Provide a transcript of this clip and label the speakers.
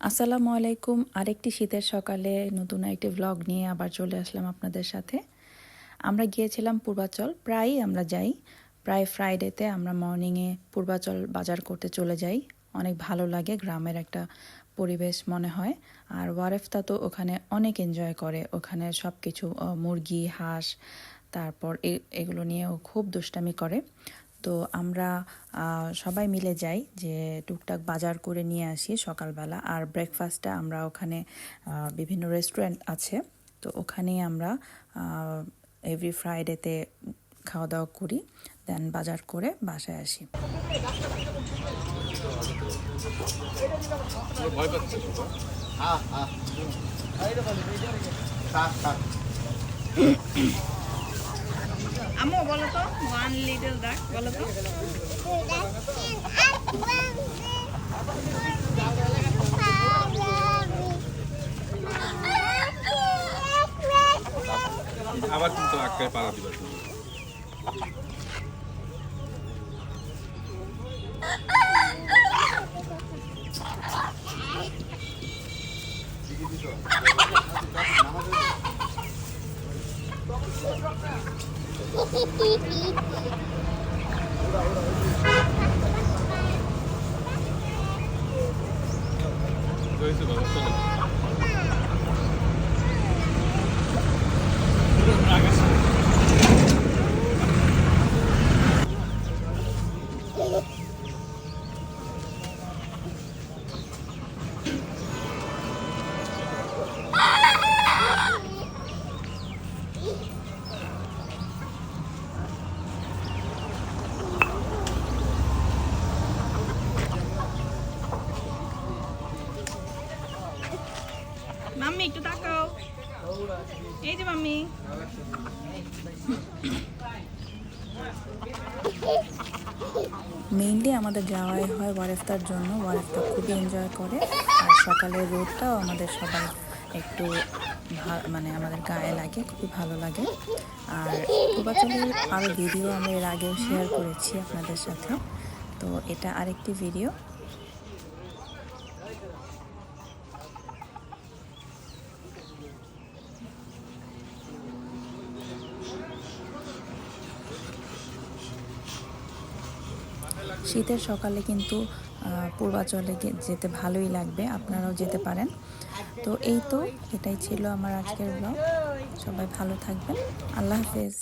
Speaker 1: আসসালামু আলাইকুম। আরেকটি শীতের সকালে নতুন একটি ভ্লগ নিয়ে আবার চলে আসলাম আপনাদের সাথে। আমরা গিয়েছিলাম পূর্বাচল, প্রায়ই আমরা যাই। প্রায় ফ্রাইডেতে আমরা মর্নিংয়ে পূর্বাচল বাজার করতে চলে যাই। অনেক ভালো লাগে, গ্রামের একটা পরিবেশ মনে হয়। আর ওয়ারেফতা তো ওখানে অনেক এনজয় করে। ওখানে সব কিছু মুরগি, হাঁস, তারপর এগুলো নিয়েও খুব দুষ্টামি করে। তো আমরা সবাই মিলে যাই যে টুকটাক বাজার করে নিয়ে আসি সকালবেলা। আর ব্রেকফাস্টটা আমরা ওখানে বিভিন্ন রেস্টুরেন্ট আছে। তো ওখানেই আমরা এভরি ফ্রাইডেতে খাওয়া দাওয়া করি দেন বাজার করে বাসায় আসি।
Speaker 2: আম্মু বলো তো ওয়ান লিটল ডাক বলো তো
Speaker 3: আবার কিন্তু আটকায় পাড়া দিবা। তুমি
Speaker 2: Agnes. এই
Speaker 1: মেইনলি আমাদের যাওয়াই হয় ওয়ারেফতার জন্য। ওয়ারেফতা খুবই এনজয় করে। আর সকালের রোদটাও আমাদের সবাই একটু মানে আমাদের গায়ে লাগে, খুবই ভালো লাগে। আর পূর্বাচলের আরও ভিডিও আমরা এর আগেও শেয়ার করেছি আপনাদের সাথে। তো এটা আরেকটি ভিডিও শীতের সকালে কিন্তু পূর্বাচলে যেতে ভালোই লাগবে, আপনারাও যেতে পারেন। তো এই তো, এটাই ছিল আমার আজকের ব্লগ সবাই ভালো থাকবেন। আল্লাহ হাফেজ।